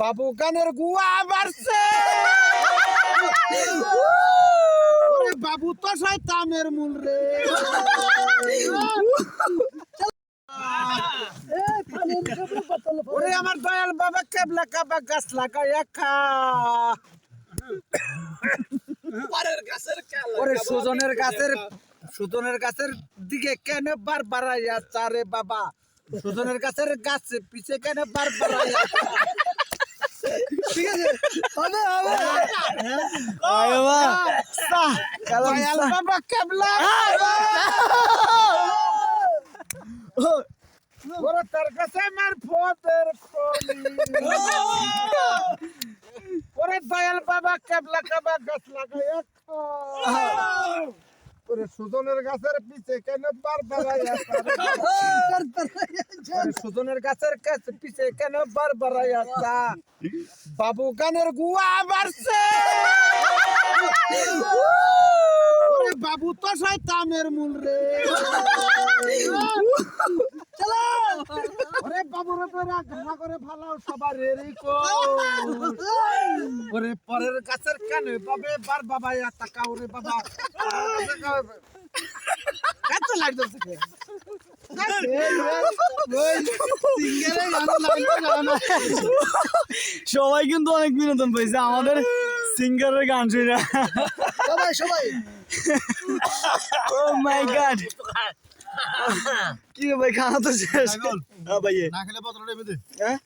বাবু গানের গুয়া বাড়ছে। বাবু তো শয়তানের মূল রে। ওরে আমার দয়াল বাবা কেবলা কাবা গাছ খা। ওরে সুজনের গাছের সুজনের গাছের দিকে কেন বার বাড়াইয়া বাবা? সুজনের গাছের গাছ পিছে কেন বার বাড়াইয়া ঠিক আছে। হবে হবে। আরে বাহ। দয়াল বাবা কেবলা ওরে তার কাছে আমার ফতের খনি ওরে দয়াল বাবা কেবলা কাবা গাছ লাগাইয়া খা। ওরে সুজনের গাছের পিছে কেন বার ওরে সুজনের গাছের কাছে পিছে কেন বার বাড়াইয়া চা বাবু গানের গুয়া বাড়ছে। বাবু তো শয়তানের মূল রে। চলো। ওরে করে পরের কানে বাবে বার বাবা বাবা। সবাই কিন্তু অনেক বিনোদন পাইছে আমাদের সিঙ্গারের গান শুনে। সবাই সবাই। ও মাই গড কি রে ভাই খাওয়া তো শেষ। হ্যাঁ ভাই না খেলে বদলটা এমনি হ্যাঁ?